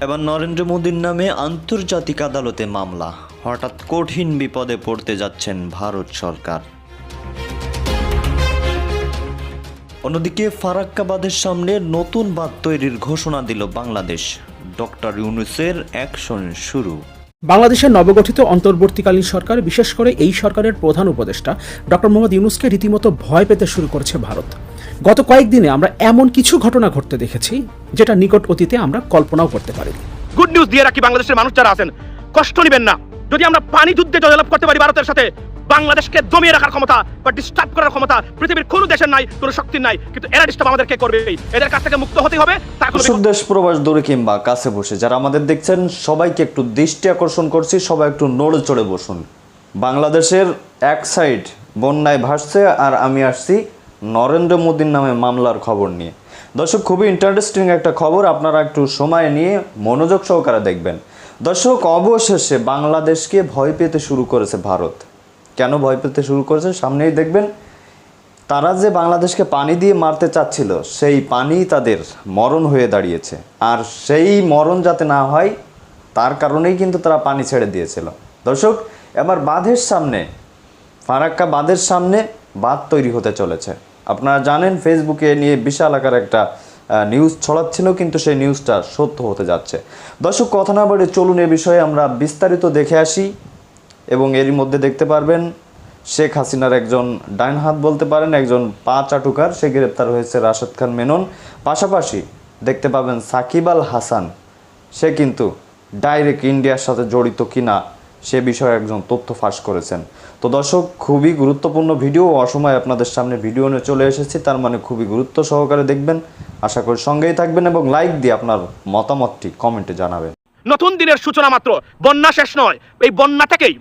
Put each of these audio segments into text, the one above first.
এবার নরেন্দ্র মোদীর নামে আন্তর্জাতিক আদালতে মামলা। হঠাৎ কঠিন বিপদে পড়তে যাচ্ছেন ভারত সরকার। অন্যদিকে ফারাক্কাবাদের সামনে নতুন বাঁধ তৈরির ঘোষণা দিল বাংলাদেশ। ডক্টর ইউনুসের অ্যাকশন শুরু। বাংলাদেশের নবগঠিত অন্তর্বর্তীকালীন সরকার, বিশেষ করে এই সরকারের প্রধান উপদেষ্টা ডক্টর মোহাম্মদ ইউনুসকে রীতিমতো ভয় পেতে শুরু করেছে ভারত। গত কয়েকদিনে আমরা এমন কিছু ঘটনা ঘটতে দেখেছি, যেটা নিকট অতীতে আমরা কল্পনাও করতে পারিনি। গুড নিউজ দিয়ে রাখি বাংলাদেশের মানুষ যারা আছেন, কষ্ট নেবেন না। যদি আমরা পানি যুদ্ধে জয়লাভ করতে পারি ভারতের সাথে বাংলাদেশকে দমিয়ে রাখার ক্ষমতা বা ডিস্টার্ব করার ক্ষমতা পৃথিবীর কোনো দেশের নাই, কোনো শক্তির নাই। কিন্তু এরা ডিস্টার্ব আমাদেরকে করবেই এদের কাছ থেকে মুক্ত হতে হবে দর্শক দেশ প্রবাস দূরে কিংবা কাছে বসে, যারা আমাদের দেখছেন, সবাইকে একটু দৃষ্টি আকর্ষণ করছি, সবাই একটু নড়ে চড়ে বসুন। বাংলাদেশের এক সাইড বন্যায় ভাসছে, আর আমি আসছি নরেন্দ্র মোদীর নামে মামলার খবর নিয়ে। দর্শক, খুবই ইন্টারেস্টিং একটা খবর, আপনারা একটু সময় নিয়ে মনোযোগ সহকারে দেখবেন। দর্শক, অবশেষে বাংলাদেশকে ভয় পেতে শুরু করেছে ভারত। কেন ভয় পেতে শুরু করেছে? সামনেই দেখবেন, তারা যে বাংলাদেশকে পানি দিয়ে মারতে চাচ্ছিল, সেই পানি তাদের মরণ হয়ে দাঁড়িয়েছে। আর সেই মরণ যাতে না হয়, তার কারণেই কিন্তু তারা পানি ছেড়ে দিয়েছিল। দর্শক, এবার বাঁধের সামনে, ফারাক্কা বাঁধের সামনে বাঁধ তৈরি হতে চলেছে। আপনারা জানেন, ফেসবুকে নিয়ে বিশাল আকার একটা নিউজ ছড়াচ্ছিল, কিন্তু সেই নিউজটা সত্য হতে যাচ্ছে। দর্শক, কথা না বলে চলুন এ বিষয়ে আমরা বিস্তারিত দেখে আসি। এবং এরই মধ্যে দেখতে পারবেন শেখ হাসিনার একজন ডাইন হাত বলতে পারেন, একজন পা চাটুকার। সে গ্রেপ্তার হয়েছে রাশেদ খান মেনন। পাশাপাশি দেখতে পাবেন সাকিব আল হাসান। সে কিন্তু ডাইরেক্ট ইন্ডিয়ার সাথে জড়িত কিনা সে বিষয়ে একজন তথ্য ফাঁস করেছেন। তো দর্শক, খুবই গুরুত্বপূর্ণ ভিডিও। অসময় আপনাদের সামনে ভিডিও নিয়ে চলে এসেছি। তার মানে খুবই গুরুত্ব সহকারে দেখবেন। আশা করি সঙ্গেই থাকবেন এবং লাইক দিয়ে আপনার মতামতটি কমেন্টে জানাবেন। নতুন দিনের সূচনা মাত্র, বন্যা শেষ নয়। এই বন্যা থেকেই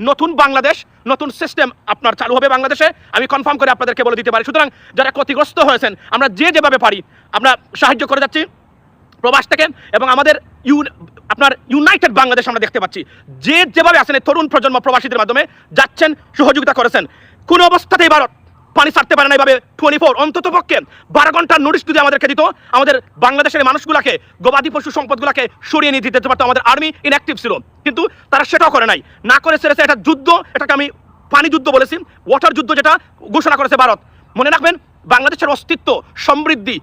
নতুন বাংলাদেশ, নতুন সিস্টেম আপনার চালু হবে বাংলাদেশে। আমি কনফার্ম করে আপনাদেরকে বলে দিতে পারি। সুতরাং যারা ক্ষতিগ্রস্ত হয়েছেন, আমরা যে যেভাবে পারি, আমরা সাহায্য করে যাচ্ছি প্রবাস থেকে এবং আমাদের ইউ আপনার ইউনাইটেড বাংলাদেশ আমরা দেখতে পাচ্ছি। যে যেভাবে আসেন তরুণ প্রজন্ম প্রবাসীদের মাধ্যমে যাচ্ছেন, সহযোগিতা করেছেন। কোনো অবস্থাতেই ভারত পানি ছাড়তে পারে না এইভাবে টোয়েন্টি ফোর অন্তত পক্ষে বারো ঘণ্টার নোটিশ যদি আমাদেরকে দিত, আমাদের বাংলাদেশের মানুষগুলাকে, গবাদি পশু সম্পদগুলাকে সরিয়ে নিয়ে দিতে পারতো আমাদের আর্মি ইনঅ্যাক্টিভ ছিল। কিন্তু তারা সেটাও করে নাই। না করে সেরেছে এটা যুদ্ধ, এটাকে আমি পানি যুদ্ধ বলেছি ওয়াটার যুদ্ধ যেটা ঘোষণা করেছে ভারত। মনে রাখবেন, বাংলাদেশের অস্তিত্ব, সমৃদ্ধি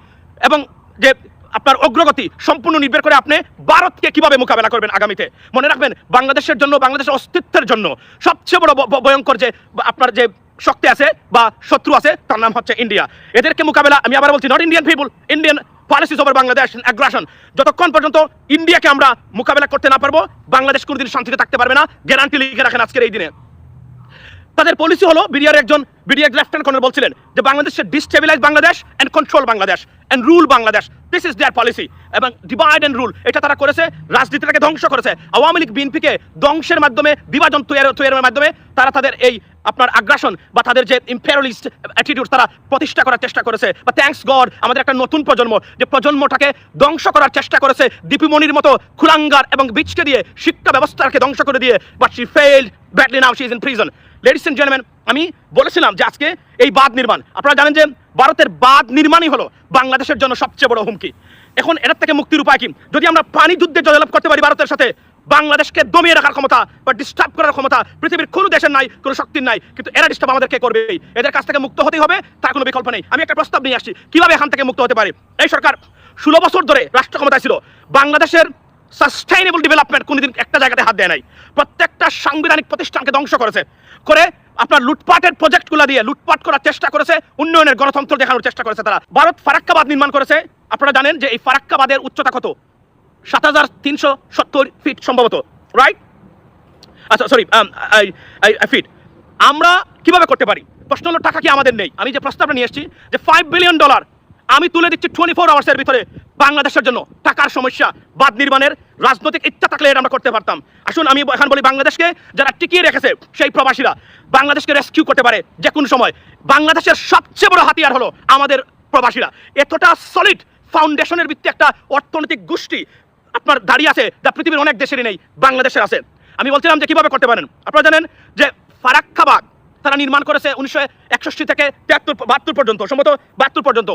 এবং যে আপনার অগ্রগতি সম্পূর্ণ নির্ভর করে আপনি ভারতকে কীভাবে মোকাবেলা করবেন আগামীতে। মনে রাখবেন, বাংলাদেশের জন্য, বাংলাদেশের অস্তিত্বের জন্য সবচেয়ে বড় ভয়ঙ্কর যে, আপনার যে শক্তি আছে বা শত্রু আছে, তার নাম হচ্ছে ইন্ডিয়া। এদেরকে মোকাবেলা আমি আবার বলছি not Indian people Indian policies over Bangladesh aggression যতক্ষণ পর্যন্ত ইন্ডিয়াকে আমরা মোকাবেলা করতে না পারব, বাংলাদেশ কোনোদিন শান্তিতে থাকতে পারবে না গ্যারান্টি লিখে রাখেন আজকের এই দিনে। তাদের পলিসি হলো বিডিআর একজন বিডিআর লেফটেন্যান্ট কর্নেল বলছিলেন যে বাংলাদেশের destabilize Bangladesh and control Bangladesh and rule Bangladesh this is their policy এবং ডিভাইড অ্যান্ড রুল এটা তারা করেছে, রাজনীতিটাকে ধ্বংস করেছে। আওয়ামী লীগ বিএনপিকে ধ্বংসের মাধ্যমে, বিভাজন তৈরি তৈরির মাধ্যমে তারা তাদের এই আপনার আগ্রাসন বা তাদের যে ইম্পেরিয়ালিস্ট অ্যাটিটিউড তারা প্রতিষ্ঠা করার চেষ্টা করেছে। বা থ্যাঙ্কস গড আমাদের একটা নতুন প্রজন্ম, যে প্রজন্মটাকে ধ্বংস করার চেষ্টা করেছে দীপিমণির মতো খুলাঙ্গার এবং বিচকে দিয়ে শিক্ষা ব্যবস্থাকে ধ্বংস করে দিয়ে but she failed badly now she is in prison ladies and gentleman আমি বলেছিলাম যে আজকে এই বাঁধ নির্মাণ, আপনারা জানেন যে ভারতের বাঁধ নির্মাণই হলো বাংলাদেশের জন্য সবচেয়ে বড় হুমকি। এখন এটার থেকে মুক্তির উপায় কি? যদি আমরা পানি যুদ্ধে জয়লাভ করতে পারি ভারতের সাথে বাংলাদেশকে দমিয়ে রাখার ক্ষমতা বা ডিস্টার্ব করার ক্ষমতা পৃথিবীর কোনো দেশের নাই, কোনো শক্তির নাই। কিন্তু এরা ডিস্টার্ব আমাদেরকে করবেই। এদের কাছ থেকে মুক্ত হতেই হবে, তার কোনো বিকল্প নেই। আমি একটা প্রস্তাব নিয়ে আসছি, কীভাবে এখান থেকে মুক্ত হতে পারে? এই সরকার ষোলো বছর ধরে রাষ্ট্র ক্ষমতায় ছিল। বাংলাদেশের সাস্টেইনেবল ডেভেলপমেন্ট কোনোদিন একটা জায়গাতে হাত দেয় নাই। প্রত্যেকটা সাংবিধানিক প্রতিষ্ঠানকে ধ্বংস করেছে। করে আপনার লুটপাটের প্রজেক্টগুলো দিয়ে লুটপাট করার চেষ্টা করেছে, উন্নয়নের গণতন্ত্র দেখানোর চেষ্টা করেছে তারা। ভারত ফারাক্কাবাদ নির্মাণ করেছে। আপনারা জানেন যে এই ফারাক্কাবাদের উচ্চতা কত? সাত হাজার তিনশো সত্তর ফিট সম্ভবত রাইট আচ্ছা সরি ফিট আমরা কীভাবে করতে পারি? প্রশ্ন হলো, টাকা কি আমাদের নেই? আমি যে প্রস্তাবটা নিয়ে এসেছি যে ফাইভ বিলিয়ন ডলার আমি তুলে দিচ্ছি টোয়েন্টি ফোর আওয়ার্সের ভিতরে বাংলাদেশের জন্য। টাকার সমস্যা বাদ নির্মাণের রাজনৈতিক ইচ্ছা থাকলে এটা আমরা করতে পারতাম। আসুন, আমি এখন বলি, বাংলাদেশকে যারা টিকিয়ে রেখেছে সেই প্রবাসীরা, বাংলাদেশকে রেস্কিউ করতে পারে যে কোনো সময়। বাংলাদেশের সবচেয়ে বড় হাতিয়ার হলো আমাদের প্রবাসীরা। এতটা সলিড ফাউন্ডেশনের ভিত্তি একটা অর্থনৈতিক গোষ্ঠী আপনার দাঁড়িয়ে আছে, যা পৃথিবীর অনেক দেশেরই নেই, বাংলাদেশের আছে। আমি বলছিলাম যে কীভাবে করতে পারেন? আপনারা জানেন যে ফারাক্কাবাগ তারা নির্মাণ করেছে উনিশশো একষট্টি থেকে তেহাত্তর বাহাত্তর পর্যন্ত, সম্ভবত বাহাত্তর পর্যন্ত।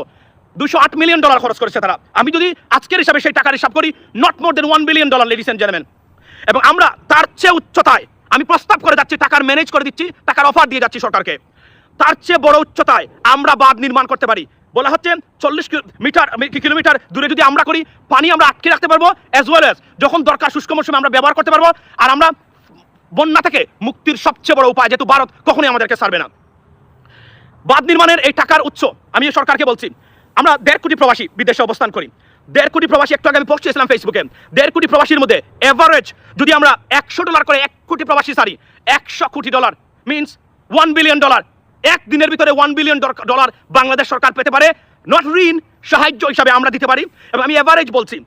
দুশো আট মিলিয়ন ডলার খরচ করেছে তারা। আমি যদি আজকের হিসাবে সেই টাকার হিসাব করি not more than one billion dollar ladies and gentleman এবং আমরা তার চেয়ে উচ্চতায়, আমি প্রস্তাব করে যাচ্ছি, টাকার ম্যানেজ করে দিচ্ছি, টাকার অফার দিয়ে যাচ্ছি সরকারকে। তার চেয়ে বড় উচ্চতায় আমরা বাঁধ নির্মাণ করতে পারি। বলা হচ্ছে চল্লিশ মিটার কিলোমিটার দূরে যদি আমরা করি, পানি আমরা আটকে রাখতে পারব অ্যাজ ওয়েল অ্যাজ যখন দরকার শুষ্ক মৌসুমে আমরা ব্যবহার করতে পারব, আর আমরা বন্যা থেকে মুক্তির সবচেয়ে বড় উপায়, যেহেতু ভারত কখনোই আমাদেরকে ছাড়বে না। বাঁধ নির্মাণের এই টাকার উৎস আমি সরকারকে বলছি, আমরা দেড় কোটি প্রবাসী বিদেশে অবস্থান করি। দেড় কোটি প্রবাসী, একটু আগে আমি পোস্ট করেছিলাম ফেসবুকে দেড় কোটি প্রবাসীর মধ্যে এভারেজ যদি আমরা একশো ডলার করে এক কোটি প্রবাসী সারি একশো কোটি dollar means one billion dollar এক দিনের ভিতরে ওয়ান বিলিয়ন ডলার বাংলাদেশ সরকার পেতে পারে। নট ঋণ, সাহায্য হিসাবে আমরা দিতে পারি। এবং আমি এভারেজ বলছি,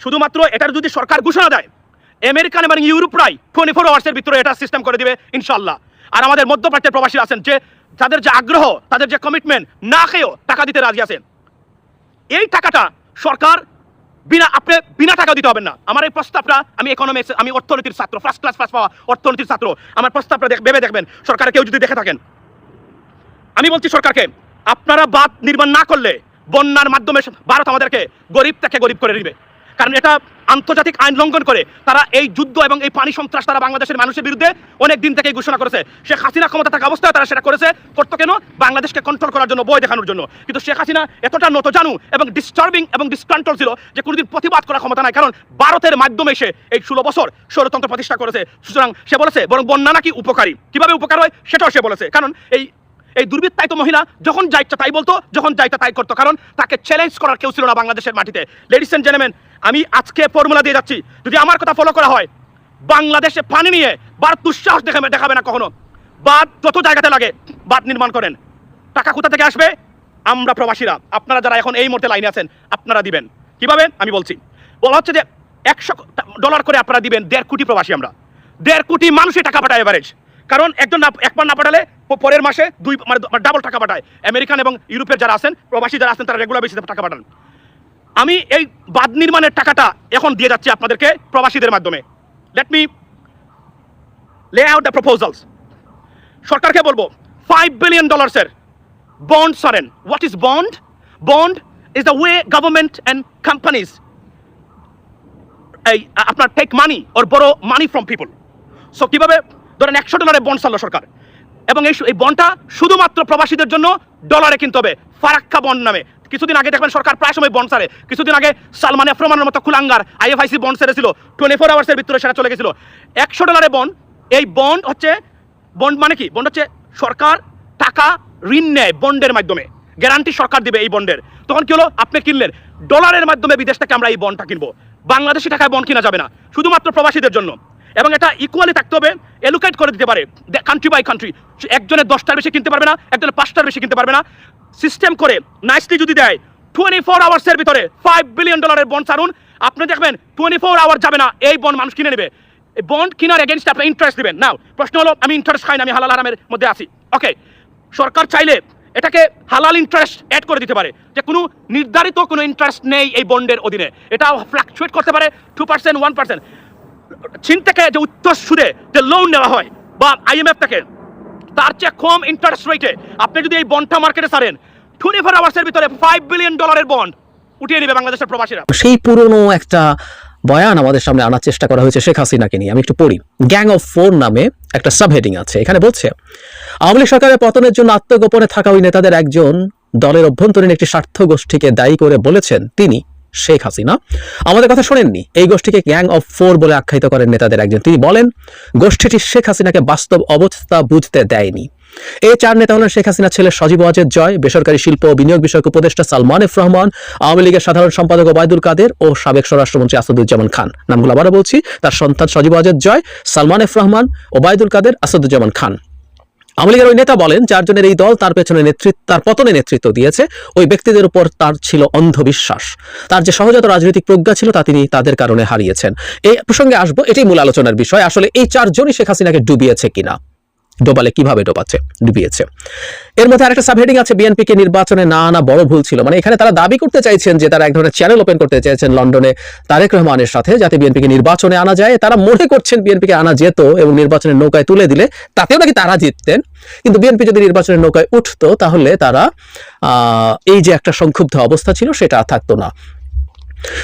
শুধুমাত্র এটার যদি সরকার ঘোষণা দেয় আমেরিকান এবং ইউরোপরাই টোয়েন্টি ফোর আওয়ার্সের ভিতরে এটা সিস্টেম করে দিবে ইনশাল্লাহ আর আমাদের মধ্যপ্রাচ্যের প্রবাসী আছেন, যে তাদের যে আগ্রহ, তাদের যে কমিটমেন্ট না খেয়েও টাকা দিতে রাজি আছেন। এই টাকাটা সরকার বিনা আপনি বিনা টাকা দিতে হবেন না। আমার এই প্রস্তাবটা, আমি ইকোনমিক্স আমি অর্থনীতির ছাত্র ফার্স্ট ক্লাস পাস পাওয়া অর্থনীতির ছাত্র। আমার প্রস্তাবটা ভেবে দেখবেন, সরকার কেউ যদি দেখে থাকেন। আমি বলছি সরকারকে, আপনারা বাঁধ নির্মাণ না করলে বন্যার মাধ্যমে ভারত আমাদেরকে গরিব থেকে গরিব করে দিবে কারণ এটা আন্তর্জাতিক আইন লঙ্ঘন করে তারা এই যুদ্ধ এবং এই পানি সন্ত্রাস তারা বাংলাদেশের মানুষের বিরুদ্ধে অনেক দিন থেকেই ঘোষণা করেছে। শেখ হাসিনা ক্ষমতা থাকা অবস্থায় তারা সেটা করেছে। করতো কেন? বাংলাদেশকে কন্ট্রোল করার জন্য বই দেখানোর জন্য। কিন্তু শেখ হাসিনা এতটা নত জানু এবং ডিস্টার্বিং এবং ডিসকন্ট্রোল ছিল যে কোনোদিন প্রতিবাদ করার ক্ষমতা নাই। কারণ ভারতের মাধ্যমে সে এই ষোলো বছর ষড়যন্ত্র প্রতিষ্ঠা করেছে। সুতরাং সে বলেছে, বরং বন্যা নাকি উপকারী। কীভাবে উপকার হয় সেটাও সে বলেছে। কারণ এই এই দুর্বৃত্তায়িত মহিলা, যখন যা ইচ্ছা তাই বলতো, যখন যা ইচ্ছা তাই করতো। কারণ তাকে চ্যালেঞ্জ করার কেউ ছিল না বাংলাদেশের মাটিতে। লেডিস এন্ড জেন্টলম্যান আমি আজকে ফর্মুলা দিয়ে যাচ্ছি। যদি আমার কথা ফলো করা হয়, বাংলাদেশে পানি নিয়ে ভারত দুঃসাহস দেখাবে দেখাবে না কখনো। বাদ যত জায়গাতে লাগে, বাদ নির্মাণ করেন। টাকা কোথা থেকে আসবে? আমরা প্রবাসীরা। আপনারা যারা এখন এই মুহূর্তে লাইনে আছেন, আপনারা দিবেন। কীভাবে? আমি বলছি। বলা হচ্ছে যে একশো ডলার করে আপনারা দিবেন দেড় কোটি প্রবাসী আমরা। দেড় কোটি মানুষই টাকা পাঠায় এভারেজ কারণ একজন একবার না পাঠালে পরের মাসে দুই মানে ডাবল টাকা পাঠায়। আমেরিকান এবং ইউরোপের যারা আছেন, প্রবাসী যারা আছেন, তারা রেগুলার বেসিসে টাকা পাঠান। আমি এই বাঁধ নির্মাণের টাকাটা এখন দিয়ে যাচ্ছি আপনাদেরকে প্রবাসীদের মাধ্যমে। Let me lay out the proposals সরকারকে বলব ফাইভ বিলিয়ন ডলার্সের bond Soren. What is bond bond is the way government and companies এই, আপনার টেক মানি ওর বড় মানি ফ্রম পিপল সো কীভাবে ধরেন একশো ডলারের বন্ড ছাড়লো সরকার। এবং এই বন্ডটা শুধুমাত্র প্রবাসীদের জন্য ডলারে কিনতে হবে। ফারাক্কা বন্ড নামে। কিছুদিন আগে দেখবেন সরকার প্রায় সময় বন্ড ছাড়ে। কিছুদিন আগে সালমান এফরমানের মতো কুলাঙ্গার আইএফআইসি বন্ড ছেড়েছিল। টোয়েন্টি ফোর আওয়ার্সের ভিতরে সেটা চলে গেছিল। একশো ডলারের বন্ড এই বন্ড হচ্ছে বন্ড মানে কি? বন্ড হচ্ছে সরকার টাকা ঋণ নেয় বন্ডের মাধ্যমে। গ্যারান্টি সরকার দিবে এই বন্ডের তখন কি হলো? আপনি কিনলেন। ডলারের মাধ্যমে বিদেশ থেকে আমরা এই বন্ডটা কিনবো। বাংলাদেশি টাকায় বন্ড কিনা যাবে না। শুধুমাত্র প্রবাসীদের জন্য। এবং এটা ইকুয়ালি থাকতে হবে এলোকেট করে দিতে পারে কান্ট্রি বাই কান্ট্রি একজনের দশটার বেশি কিনতে পারবে না একজনের পাঁচটার বেশি কিনতে পারবে না। সিস্টেম করে নাইসলি যদি দেয় টোয়েন্টি ফোর আওয়ার্সের ভিতরে ফাইভ বিলিয়ন ডলারের বন্ড ছাড়ুন। আপনি দেখবেন টোয়েন্টি ফোর আওয়ার যাবে না, এই বন্ড মানুষ কিনে নেবে। বন্ড কিনার এগেনস্ট আপনি ইন্টারেস্ট দেবেন। নাও প্রশ্ন হলো, আমি ইন্টারেস্ট খাই না, আমি হালাল হারামের মধ্যে আছি। ওকে সরকার চাইলে এটাকে হালাল ইন্টারেস্ট অ্যাড করে দিতে পারে। যে কোনো নির্ধারিত কোনো ইন্টারেস্ট নেই এই বন্ডের অধীনে। এটা ফ্লাকচুয়েট করতে পারে টু পার্সেন্ট ওয়ান পার্সেন্ট চীন থেকে যে উচ্চ সুদে যে লোন নেওয়া হয় বা আইএমএফ থেকে, তার চেয়ে কম ইন্টারেস্ট রেটে আপনি যদি এই বন্ডটা মার্কেটে ছাড়েন টোয়েন্টি ফোর আওয়ার্সের ভিতরে ফাইভ বিলিয়ন ডলারের বন্ড উঠিয়ে নেবে বাংলাদেশের প্রবাসীরা। সেই পুরনো একটা বয়ান আমাদের সামনে আনার চেষ্টা করা হয়েছে শেখ হাসিনাকে নিয়ে। আমি একটু পড়ি। গ্যাং অফ ফোর নামে একটা সাবহেডিং আছে। এখানে বলছে, আওয়ামী লীগ সরকারের পতনের জন্য আত্মগোপনে থাকা ওই নেতাদের একজন দলের অভ্যন্তরীণ একটি স্বার্থ গোষ্ঠীকে দায়ী করে বলেছেন তিনি। শেখ হাসিনা। আমাদের কথা শোনেননি, এই গোষ্ঠীকে গ্যাং অফ ফোর বলে আখ্যায়িত করেন নেতাদের একজন। তিনি বলেন, গোষ্ঠীটি শেখ হাসিনাকে বাস্তব অবস্থা বুঝতে দেয়নি। এই চার নেতা হলেন শেখ হাসিনার ছেলে সজীব ওয়াজেদ জয়, বেসরকারি শিল্প ও বিনিয়োগ বিষয়ক উপদেষ্টা সালমান এফ রহমান, আওয়ামী লীগের সাধারণ সম্পাদক ওবায়দুল কাদের ও সাবেক স্বরাষ্ট্রমন্ত্রী আসাদুজ্জামান খান। নামগুলো আবারও বলছি, তার সন্তান সজীব ওয়াজেদ জয়, সালমান এফ রহমান, ওবায়দুল কাদের, আসাদুজ্জামান খান। আওয়ামী লীগের ওই নেতা বলেন, চারজনের এই দল তার পেছনে নেতৃত্ব, তার পতনে নেতৃত্ব দিয়েছে। ওই ব্যক্তিদের উপর তার ছিল অন্ধবিশ্বাস। তার যে সহজাত রাজনৈতিক প্রজ্ঞা ছিল, তা তিনি তাদের কারণে হারিয়েছেন। এই প্রসঙ্গে আসব, এটাই মূল আলোচনার বিষয়। আসলে এই চারজনই শেখ হাসিনাকে ডুবিয়েছে কিনা? ডোবালে কীভাবে ডোবাচ্ছে, ডুবিয়েছে। এর মধ্যে আরেকটা সাবহেডিং আছে বিএনপিকে নির্বাচনে না আনা বড় ভুল ছিল। মানে এখানে তারা দাবি করতে চাইছেন যে তারা এক ধরনের চ্যানেল ওপেন করতে চাইছেন লন্ডনে তারেক রহমানের সাথে, যাতে বিএনপিকে নির্বাচনে আনা যায়। তারা মনে করছেন বিএনপিকে আনা যেত এবং নির্বাচনের নৌকায় তুলে দিলে তাতেও নাকি তারা জিততেন। কিন্তু বিএনপি যদি নির্বাচনের নৌকায় উঠতো, তাহলে তারা এই যে একটা সংক্ষুব্ধ অবস্থা ছিল, সেটা থাকতো না।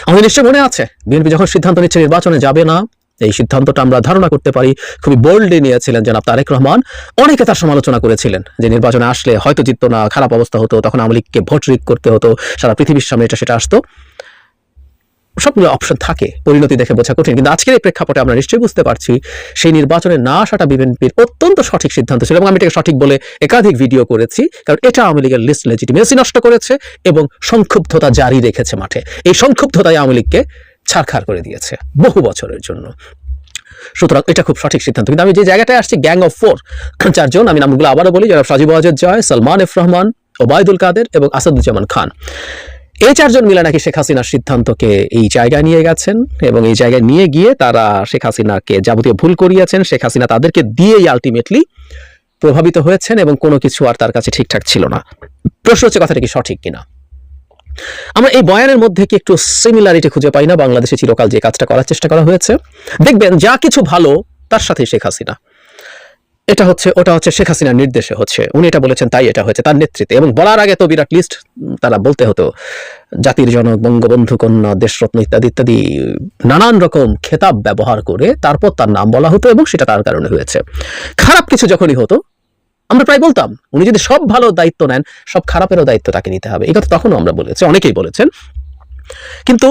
আমাদের নিশ্চয় মনে আছে বিএনপি যখন সিদ্ধান্ত নিচ্ছে নির্বাচনে যাবে না এই সিদ্ধান্তটা আমরা ধারণা করতে পারি। খুবই বোল্ডলি নিয়েছিলেন জনাব তারেক রহমান। অনেকে তার সমালোচনা করেছিলেন যে নির্বাচনে আসলে হয়তো জিততো না, খারাপ অবস্থা হতো, তখন আওয়ামী লীগকে ভোট রিক করতে হতো, সারা পৃথিবীর সামনে এটা, সেটা আসতো। সবগুলো অপশন থাকে, পরিণতি দেখে বোঝা কঠিন। কিন্তু আজকের এই প্রেক্ষাপটে আমরা নিশ্চয়ই বুঝতে পারছি, সেই নির্বাচনে না আসাটা বিএনপির অত্যন্ত সঠিক সিদ্ধান্ত ছিল এবং আমি এটাকে সঠিক বলে একাধিক ভিডিও করেছি, কারণ এটা আওয়ামী লীগের লিস্ট লেজিটিমেসি নষ্ট করেছে এবং সংক্ষুব্ধতা জারি রেখেছে মাঠে। এই সংক্ষুব্ধতাই আওয়ামী লীগকে ছাড়খাড় করে দিয়েছে বহু বছরের জন্য। সুতরাং এটা খুব সঠিক সিদ্ধান্ত। কিন্তু আমি যে জায়গাটায় আসছি গ্যাং অফ ফোর চারজন, আমি নামগুলো আবারও বলি যারা সাজিব ওয়াজেদ জয়, সালমান এফ রহমান, ওবায়দুল কাদের এবং আসাদুজ্জামান খান। এই চারজন মিলে নাকি শেখ হাসিনার সিদ্ধান্তকে এই জায়গায় নিয়ে গেছেন এবং এই জায়গায় নিয়ে গিয়ে তারা শেখ হাসিনাকে যাবতীয় ভুল করিয়েছেন। শেখ হাসিনা তাদেরকে দিয়েই আলটিমেটলি প্রভাবিত হয়েছেন এবং কোনো কিছু আর তার কাছে ঠিকঠাক ছিল না। প্রশ্ন হচ্ছে, কথাটা কি সঠিক কিনা? আমরা এই বয়ানের মধ্যে কি একটু সিমিলারিটি খুঁজে পাই না? বাংলাদেশে চিরকাল যে কাজটা করার চেষ্টা করা হয়েছে। দেখবেন, যা কিছু ভালো, তার সাথে শেখ হাসিনা। এটা হচ্ছে, ওটা হচ্ছে শেখ হাসিনার নির্দেশে হচ্ছে। উনি এটা বলেছেন, তাই এটা হয়েছে, তার নেতৃত্বে। এবং বলার আগে তো বিরাট লিস্ট তারা বলতে হতো, জাতির জনক, বঙ্গবন্ধু, কন্যা, দেশরত্ন ইত্যাদি ইত্যাদি, নানান রকম খেতাব ব্যবহার করে তারপর তার নাম বলা হতো এবং সেটা তার কারণে হয়েছে। খারাপ কিছু যখনই হতো আমরা প্রায় বলতাম, উনি যদি সব ভালো দায়িত্ব নেন, সব খারাপেরও দায়িত্ব তাকে নিতে হবে। এই কথা তখনও আমরা বলেছি, অনেকেই বলেছেন। কিন্তু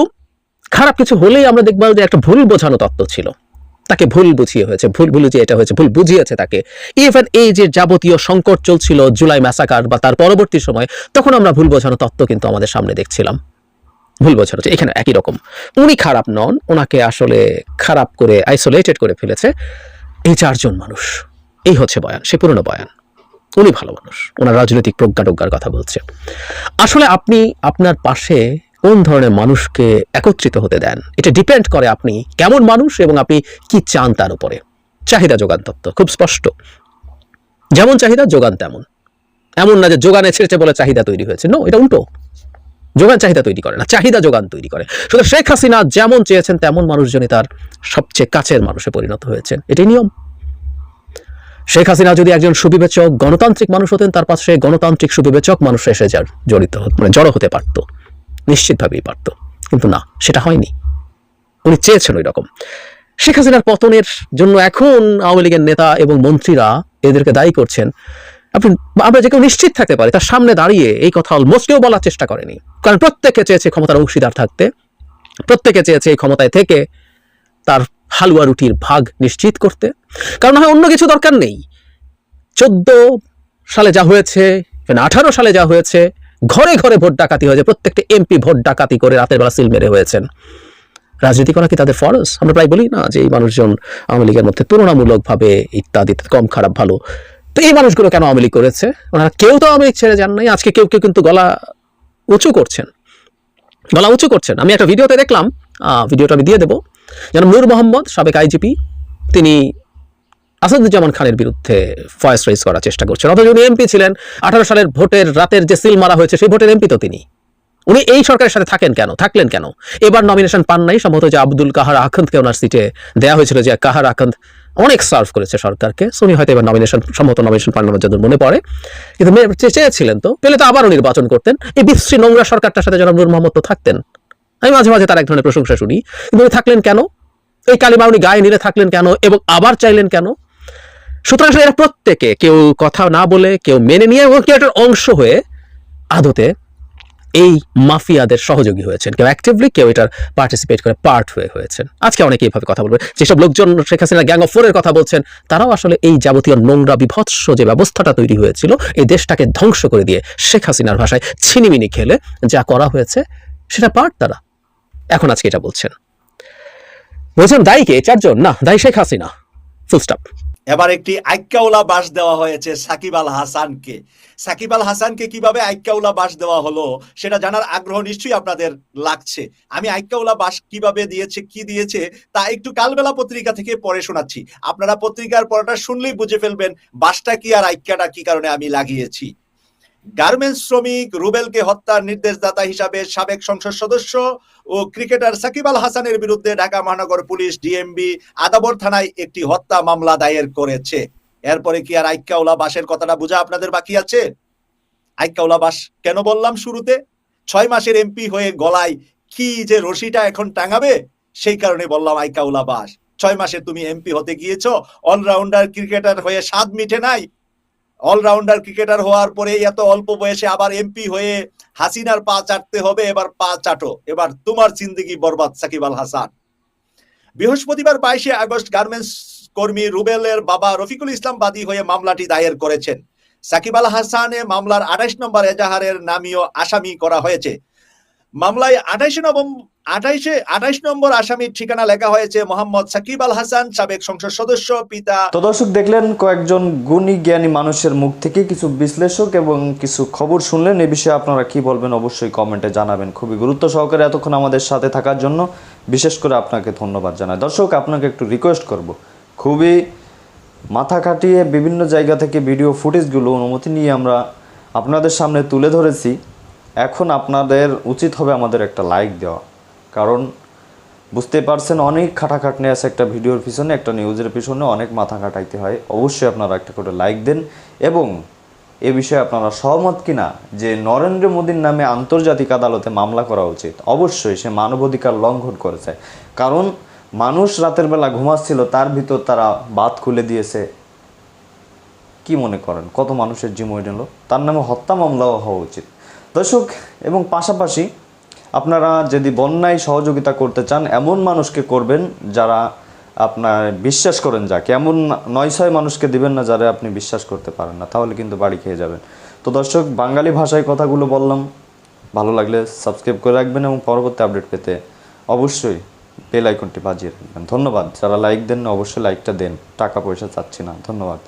খারাপ কিছু হলেই আমরা দেখব যে একটা ভুল বোঝানো তত্ত্ব ছিল। তাকে ভুল বুঝিয়ে হয়েছে, ভুল ভুল যে এটা হয়েছে, ভুল বুঝিয়েছে তাকে। ইভেন এই যে যাবতীয় সংকট চলছিল, জুলাই ম্যাসাকার বা তার পরবর্তী সময়, তখন আমরা ভুল বোঝানো তত্ত্ব কিন্তু আমাদের সামনে দেখছিলাম। ভুল বোঝানো। এখানে একই রকম। উনি খারাপ নন ওনাকে আসলে খারাপ করে আইসোলেটেড করে ফেলেছে। এই চারজন মানুষ, এই হচ্ছে বয়ান, সে পুরনো বয়ান। উনি ভালো মানুষ। ওনার রাজনৈতিক প্রজ্ঞা টজ্ঞার কথা বলছে। আসলে আপনি আপনার পাশে কোন ধরনের মানুষকে একত্রিত হতে দেন? এটা ডিপেন্ড করে আপনি কেমন মানুষ এবং আপনি কি চান তার উপরে। চাহিদা যোগান তত্ত্ব, খুব স্পষ্ট। যেমন চাহিদা, যোগান তেমন। এমন না যে যোগানে ছেড়েছে বলে চাহিদা তৈরি হয়েছে। নো এটা উল্টো। যোগান চাহিদা তৈরি করে না, চাহিদা যোগান তৈরি করে। শুধু শেখ হাসিনা যেমন চেয়েছেন, তেমন মানুষজনই তার সবচেয়ে কাছের মানুষে পরিণত হয়েছেন। এটাই নিয়ম। শেখ হাসিনা যদি একজন সুবিবেচক গণতান্ত্রিক মানুষ হতেন, তার পাশে গণতান্ত্রিক সুবিবেচক মানুষ এসে যার জড়িত মানে জড়ো হতে পারত। নিশ্চিতভাবেই পারত। কিন্তু না, সেটা হয়নি। উনি চেয়েছেন ওই রকম শেখ হাসিনার পতনের জন্য এখন আওয়ামী লীগের নেতা এবং মন্ত্রীরা এদেরকে দায়ী করছেন। আপনি, আমরা যে কেউ নিশ্চিত থাকতে পারি, তার সামনে দাঁড়িয়ে এই কথা অলমোস্ট কেউ বলার চেষ্টা করেনি। কারণ প্রত্যেকে চেয়েছে ক্ষমতার অংশীদার থাকতে। প্রত্যেকে চেয়েছে এই ক্ষমতায় থেকে তার হালুয়া রুটির ভাগ নিশ্চিত করতে। কারণ হয় অন্য কিছু দরকার নেই। চোদ্দ সালে যা হয়েছে আঠারো সালে যা হয়েছে, ঘরে ঘরে ভোট ডাকাতি হয়েছে। প্রত্যেকটা এমপি ভোট ডাকাতি করে রাতের বেলা সিল মেরে হয়েছেন। রাজনীতি করা কি তাদের ফরজ? আমরা প্রায় বলি না যে এই মানুষজন আওয়ামী লীগের মধ্যে তুলনামূলকভাবে ইত্যাদি, কম খারাপ, ভালো। তো এই মানুষগুলো কেন আওয়ামী লীগ করেছে? ওনারা কেউ তো আওয়ামী লীগ ছেড়ে যান নাই। আজকে কেউ কেউ কিন্তু গলা উঁচু করছেন। গলা উঁচু করছেন। আমি একটা ভিডিওতে দেখলাম। ভিডিওটা আমি দিয়ে দেবো। যেন নূর মোহাম্মদ, সাবেক আইজিপি, তিনি আসাদুজ্জামান খানের বিরুদ্ধে ভয়েস রেজ করার চেষ্টা করছেন। অথচ উনি এমপি ছিলেন। আঠারো সালের ভোটের রাতের যে সিল মারা হয়েছে, সেই ভোটের এমপি তো তিনি। উনি এই সরকারের সাথে থাকেন কেন? থাকলেন কেন? এবার নমিনেশন পান নাই, সম্ভবত যে আব্দুল কাহার আখন্দকে ওনার সিটে দেওয়া হয়েছিল যে কাহার আখন্দ অনেক সার্ভ করেছে সরকারকে। উনি হয়তো এবার নমিনেশন সম্ভবত নমিনেশন পান যত মনে পড়ে। কিন্তু চেয়েছিলেন তো, পেলে তো আবারও নির্বাচন করতেন। এই বিশ্রী নোংরা সরকারটার সাথে জনাব নূর মোহাম্মদ তো থাকতেন। আমি মাঝে মাঝে তার এক ধরনের প্রশংসা শুনি। কিন্তু উনি থাকলেন কেন? এই কালিমা উনি গায়ে নিলে থাকলেন কেন? এবং আবার চাইলেন কেন? সুতরাং এরা প্রত্যেকে কেউ কথা না বলে, কেউ মেনে নিয়ে এবং কেউ এটার অংশ হয়ে আদতে এই মাফিয়াদের সহযোগী হয়েছেন। কেউ অ্যাক্টিভলি কেউ এটার পার্টিসিপেট করে পার্ট হয়ে হয়েছেন। আজকে অনেকে এইভাবে কথা বলবে। যেসব লোকজন শেখ হাসিনা গ্যাং অফ ফোরের কথা বলছেন, তারাও আসলে এই যাবতীয় নোংরা, বিভৎস যে ব্যবস্থাটা তৈরি হয়েছিল, এই দেশটাকে ধ্বংস করে দিয়ে শেখ হাসিনার ভাষায় ছিনিমিনি খেলে যা করা হয়েছে, সেটা পার্ট তারা এখন আজকে এটা বলছেন। বলছেন দায়ী কে চারজন, না দায়ী শেখ হাসিনা। ফুল স্টপ এবার একটি আইক্কাউলা বাস দেওয়া হয়েছে সাকিব আল হাসানকে। সাকিব আল হাসানকে কীভাবে আইক্কাউলা বাস দেওয়া হলো, সেটা জানার আগ্রহ নিশ্চয়ই আপনাদের লাগছে। আমি আইক্কাউলা বাস কীভাবে দিয়েছে, কি দিয়েছে, তা একটু কালবেলা পত্রিকা থেকে পড়ে শোনাচ্ছি। আপনারা পত্রিকার পড়াটা শুনলেই বুঝে ফেলবেন, বাসটা কি আর আইক্কাটা কি কারণে আমি লাগিয়েছি। গার্মেন্টস শ্রমিক রুবেলকে হত্যার নির্দেশদাতা হিসাবে সাবেক সংসদ সদস্য ও ক্রিকেটার সাকিব আল হাসানের বিরুদ্ধে ঢাকা মহানগর পুলিশ ডিএমবি আদাবর থানায় একটি হত্যা মামলা দায়ের করেছে। এরপরে কি আর আইক্কাউলা বাসের কথাটা বোঝা আপনাদের বাকি আছে? আইক্কাউলা বাস কেন বললাম শুরুতে? ছয় মাসের এমপি হয়ে গলায় কি যে রশিটা এখন টাঙাবে? সেই কারণে বললাম আইক্কাউলা বাস। ছয় মাসে তুমি এমপি হতে গিয়েছ, অলরাউন্ডার ক্রিকেটার হয়ে স্বাদ মিটে নাই অলরাউন্ডার ক্রিকেটার হওয়ার পরে এত অল্প বয়সে আবার এমপি হয়ে হাসিনার পা চাটতে হবে, এবার পা চাটো। এবার তোমার জিন্দিগি বরবাদ, সাকিব আল হাসান। বৃহস্পতিবার বাইশে আগস্ট গার্মেন্টস কর্মী রুবেলের বাবা রফিকুল ইসলাম বাদী হয়ে মামলাটি দায়ের করেছেন। সাকিব আল হাসানে মামলার আঠাশ নম্বর এজাহারের নামীয় আসামি করা হয়েছে। মামলায় আঠাইশে নভেম্বর আঠাইশে আঠাইশ নম্বর আসামির ঠিকানা লেখা হয়েছে মোহাম্মদ সাকিব আল হাসান, সাবেক সংসদ সদস্য, পিতা তো দর্শক, দেখলেন কয়েকজন গুণী জ্ঞানী মানুষের মুখ থেকে কিছু বিশ্লেষক এবং কিছু খবর শুনলেন। এ বিষয়ে আপনারা কি বলবেন অবশ্যই কমেন্টে জানাবেন। খুবই গুরুত্ব সহকারে এতক্ষণ আমাদের সাথে থাকার জন্য বিশেষ করে আপনাকে ধন্যবাদ জানাই। দর্শক, আপনাকে একটু রিকোয়েস্ট করব। খুবই মাথা খাটিয়ে বিভিন্ন জায়গা থেকে ভিডিও ফুটেজগুলো অনুমতি নিয়ে আমরা আপনাদের সামনে তুলে ধরেছি। এখন আপনাদের উচিত হবে আমাদের একটা লাইক দেওয়া। কারণ বুঝতে পারছেন, অনেক খাটাখাটনি আছে একটা ভিডিওর পিছনে, একটা নিউজের পিছনে, অনেক মাথা খাটাইতে হয়। অবশ্যই আপনারা একটা করে লাইক দেন এবং এ বিষয়ে আপনারা সহমত কিনা যে নরেন্দ্র মোদীর নামে আন্তর্জাতিক আদালতে মামলা করা উচিত। অবশ্যই সে মানবাধিকার লঙ্ঘন করেছে। কারণ মানুষ রাতের বেলা ঘুমাচ্ছিল, তার ভিতর তারা বাত খুলে দিয়েছে। কি মনে করেন? কত মানুষের জীবন নিল তার নামে হত্যা মামলাও হওয়া উচিত। দর্শক, এবং পাশাপাশি আপনারা যদি বন্যায় সহযোগিতা করতে চান, এমন মানুষকে করবেন যারা আপনার বিশ্বাস করেন যাকে। এমন নয় ছয় মানুষকে দিবেন না যারা আপনি বিশ্বাস করতে পারেন না, তাহলে কিন্তু বাড়ি খেয়ে যাবেন। তো দর্শক, বাঙালি ভাষায় কথাগুলো বললাম। ভালো লাগলে সাবস্ক্রাইব করে রাখবেন এবং পরবর্তী আপডেট পেতে অবশ্যই বেল আইকনটি বাজিয়ে রাখবেন। ধন্যবাদ। যারা লাইক দেন অবশ্যই লাইকটা দেন। টাকা পয়সা চাচ্ছি না। ধন্যবাদ।